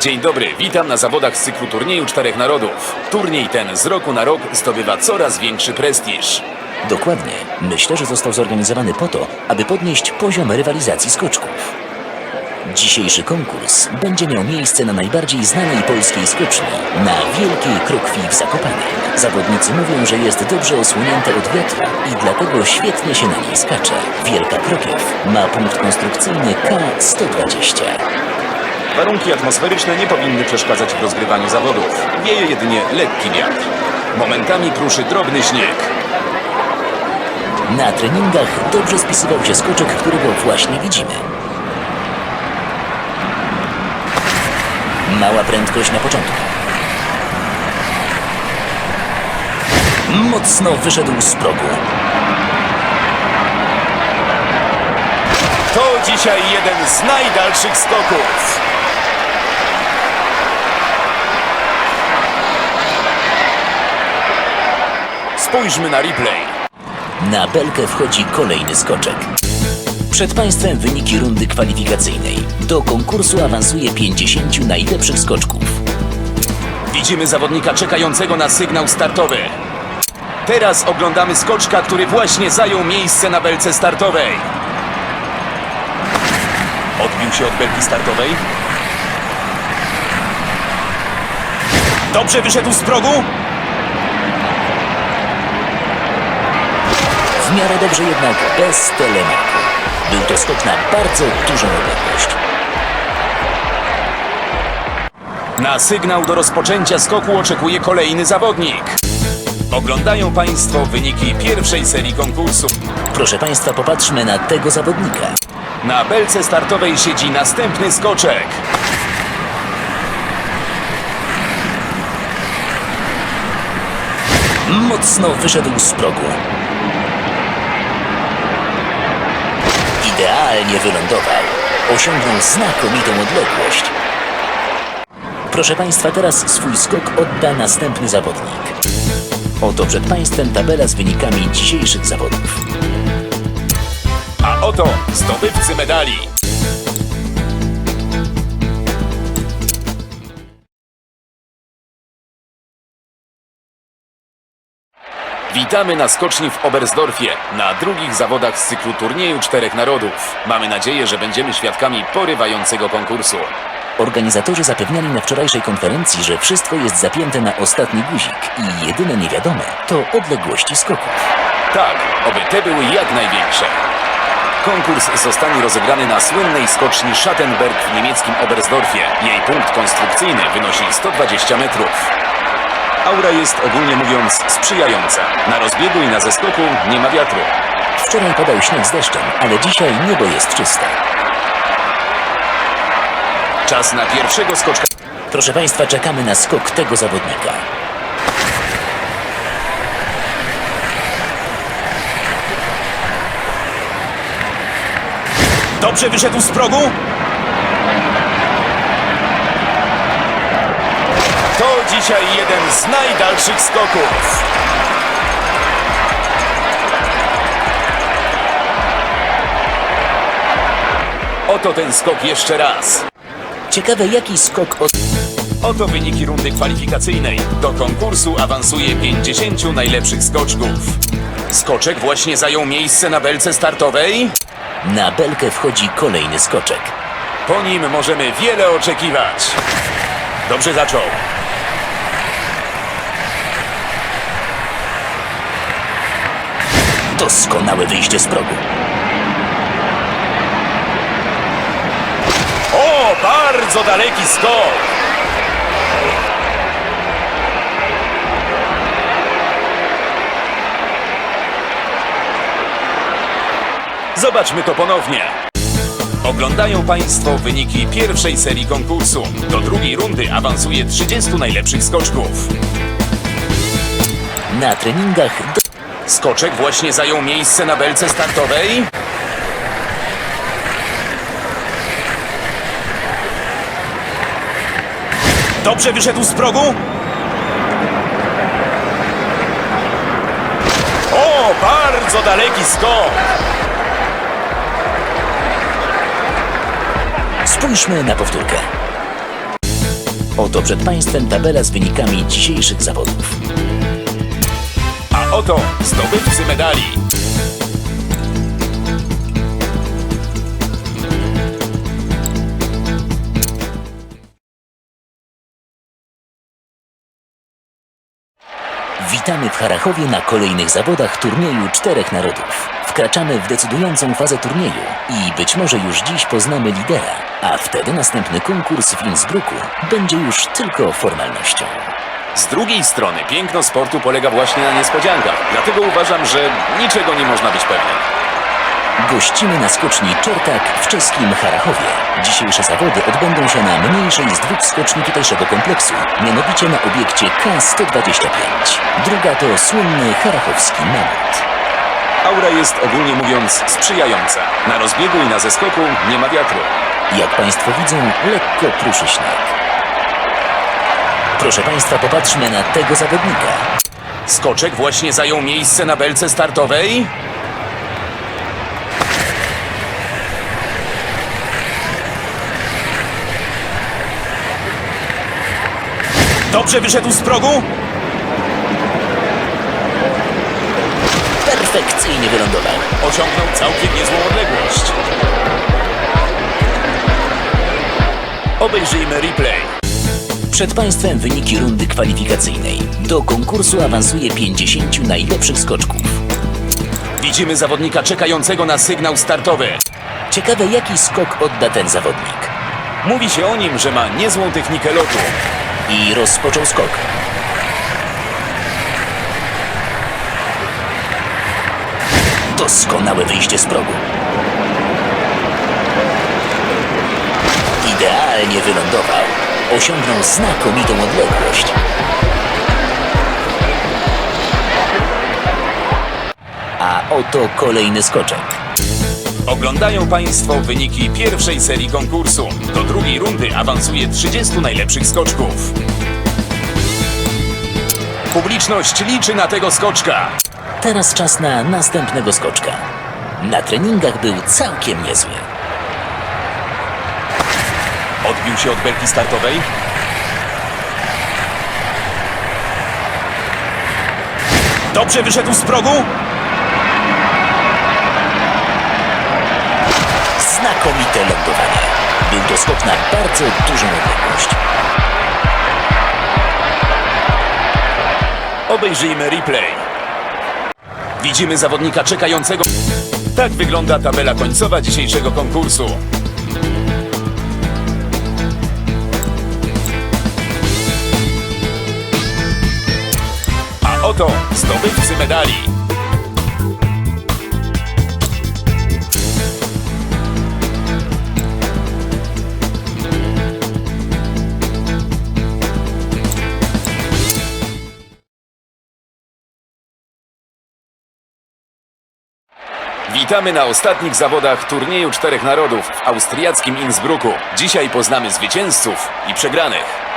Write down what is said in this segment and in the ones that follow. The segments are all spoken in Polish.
Dzień dobry, witam na zawodach z cyklu turnieju Czterech Narodów. Turniej ten z roku na rok zdobywa coraz większy prestiż. Dokładnie. Myślę, że został zorganizowany po to, aby podnieść poziom rywalizacji skoczków. Dzisiejszy konkurs będzie miał miejsce na najbardziej znanej polskiej skoczni, na Wielkiej Krokwi w Zakopanem. Zawodnicy mówią, że jest dobrze osłonięta od wiatru i dlatego świetnie się na niej skacze. Wielka Krokiew ma punkt konstrukcyjny K120. Warunki atmosferyczne nie powinny przeszkadzać w rozgrywaniu zawodów. Wieje jedynie lekki wiatr. Momentami pruszy drobny śnieg. Na treningach dobrze spisywał się skoczek, którego właśnie widzimy. Mała prędkość na początku. Mocno wyszedł z progu. To dzisiaj jeden z najdalszych skoków. Spójrzmy na replay. Na belkę wchodzi kolejny skoczek. Przed Państwem wyniki rundy kwalifikacyjnej. Do konkursu awansuje 50 najlepszych skoczków. Widzimy zawodnika czekającego na sygnał startowy. Teraz oglądamy skoczka, który właśnie zajął miejsce na belce startowej. Odbił się od belki startowej. Dobrze wyszedł z progu. W miarę dobrze jednak bez telemarku. Był to skok na bardzo dużą odległość. Na sygnał do rozpoczęcia skoku oczekuje kolejny zawodnik. Oglądają Państwo wyniki pierwszej serii konkursu. Proszę Państwa, popatrzmy na tego zawodnika. Na belce startowej siedzi następny skoczek. Mocno wyszedł z progu. Idealnie wylądował. Osiągnął znakomitą odległość. Proszę Państwa, teraz swój skok odda następny zawodnik. Oto przed Państwem tabela z wynikami dzisiejszych zawodów. A oto zdobywcy medali. Witamy na skoczni w Oberstdorfie, na drugich zawodach z cyklu turnieju Czterech Narodów. Mamy nadzieję, że będziemy świadkami porywającego konkursu. Organizatorzy zapewniali na wczorajszej konferencji, że wszystko jest zapięte na ostatni guzik i jedyne niewiadome to odległości skoków. Tak, oby te były jak największe. Konkurs zostanie rozegrany na słynnej skoczni Schattenberg w niemieckim Oberstdorfie. Jej punkt konstrukcyjny wynosi 120 metrów. Aura jest ogólnie mówiąc sprzyjająca. Na rozbiegu i na zeskoku nie ma wiatru. Wczoraj padał śnieg z deszczem, ale dzisiaj niebo jest czyste. Czas na pierwszego skoczka. Proszę Państwa, czekamy na skok tego zawodnika. Dobrze wyszedł z progu? To dzisiaj jeden z najdalszych skoków. Oto ten skok jeszcze raz. Ciekawe, jaki skok. Oto wyniki rundy kwalifikacyjnej. Do konkursu awansuje 50 najlepszych skoczków. Skoczek właśnie zajął miejsce na belce startowej. Na belkę wchodzi kolejny skoczek. Po nim możemy wiele oczekiwać. Dobrze zaczął. Doskonałe wyjście z progu. O, bardzo daleki skok! Zobaczmy to ponownie. Oglądają Państwo wyniki pierwszej serii konkursu. Do drugiej rundy awansuje 30 najlepszych skoczków. Na treningach. Skoczek właśnie zajął miejsce na belce startowej. Dobrze wyszedł z progu. O, bardzo daleki skok. Spójrzmy na powtórkę. Oto przed Państwem tabela z wynikami dzisiejszych zawodów. Oto zdobywcy medali. Witamy w Harachowie na kolejnych zawodach turnieju czterech narodów. Wkraczamy w decydującą fazę turnieju i być może już dziś poznamy lidera, a wtedy następny konkurs w Innsbrucku będzie już tylko formalnością. Z drugiej strony piękno sportu polega właśnie na niespodziankach, dlatego uważam, że niczego nie można być pewnym. Gościmy na skoczni Czertak w czeskim Harachowie. Dzisiejsze zawody odbędą się na mniejszej z dwóch skoczni tutejszego kompleksu, mianowicie na obiekcie K125. Druga to słynny harachowski mamut. Aura jest ogólnie mówiąc sprzyjająca. Na rozbiegu i na zeskoku nie ma wiatru. Jak Państwo widzą, lekko pruszy śnieg. Proszę Państwa, popatrzmy na tego zawodnika. Skoczek właśnie zajął miejsce na belce startowej. Dobrze wyszedł z progu. Perfekcyjnie wylądował. Osiągnął całkiem niezłą odległość. Obejrzyjmy replay. Przed Państwem wyniki rundy kwalifikacyjnej. Do konkursu awansuje 50 najlepszych skoczków. Widzimy zawodnika czekającego na sygnał startowy. Ciekawe, jaki skok odda ten zawodnik. Mówi się o nim, że ma niezłą technikę lotu. I rozpoczął skok. Doskonałe wyjście z progu. Idealnie wylądował. Osiągnął znakomitą odległość. A oto kolejny skoczek. Oglądają Państwo wyniki pierwszej serii konkursu. Do drugiej rundy awansuje 30 najlepszych skoczków. Publiczność liczy na tego skoczka. Teraz czas na następnego skoczka. Na treningach był całkiem niezły. Odbił się od belki startowej. Dobrze wyszedł z progu. Znakomite lądowanie. Był to skok na bardzo dużą odległość. Obejrzyjmy replay. Widzimy zawodnika czekającego. Tak wygląda tabela końcowa dzisiejszego konkursu. Oto zdobywcy medali. Witamy na ostatnich zawodach turnieju czterech narodów w austriackim Innsbrucku. Dzisiaj poznamy zwycięzców i przegranych.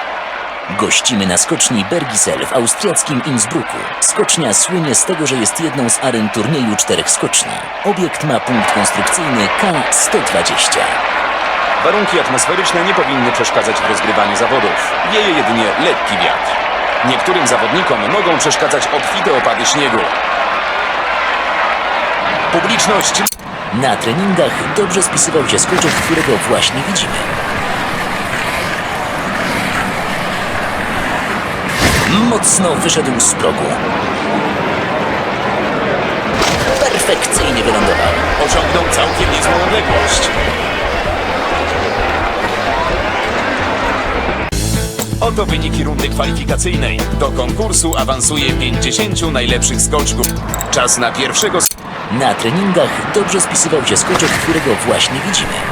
Gościmy na skoczni Bergisel w austriackim Innsbrucku. Skocznia słynie z tego, że jest jedną z aren turnieju czterech skoczni. Obiekt ma punkt konstrukcyjny K120. Warunki atmosferyczne nie powinny przeszkadzać w rozgrywaniu zawodów. Wieje jedynie lekki wiatr. Niektórym zawodnikom mogą przeszkadzać obfite opady śniegu. Publiczność Na treningach dobrze spisywał się skoczek, którego właśnie widzimy. Mocno wyszedł z progu. Perfekcyjnie wylądował. osiągnął całkiem niezłą odległość. Oto wyniki rundy kwalifikacyjnej. Do konkursu awansuje 50 najlepszych skoczków. Czas na pierwszego Na treningach dobrze spisywał się skoczek, którego właśnie widzimy.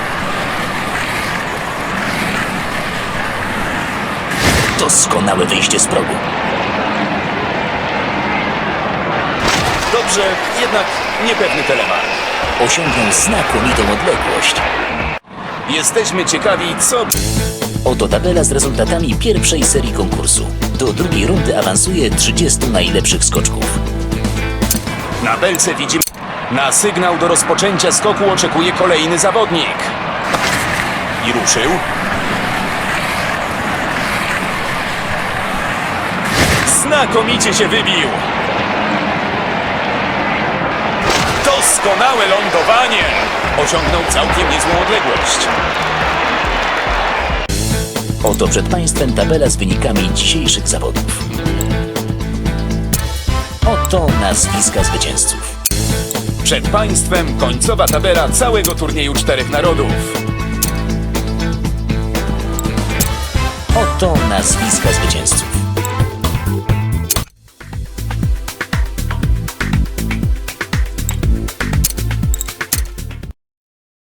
Doskonałe wyjście z progu. Dobrze, jednak niepewny telemark. Osiągnął znakomitą odległość. Jesteśmy ciekawi, co... Oto tabela z rezultatami pierwszej serii konkursu. Do drugiej rundy awansuje 30 najlepszych skoczków. Na belce widzimy... Na sygnał do rozpoczęcia skoku oczekuje kolejny zawodnik. I ruszył. Znakomicie się wybił! Doskonałe lądowanie! Osiągnął całkiem niezłą odległość. Oto przed Państwem tabela z wynikami dzisiejszych zawodów. Oto nazwiska zwycięzców. Przed Państwem końcowa tabela całego turnieju czterech narodów. Oto nazwiska zwycięzców.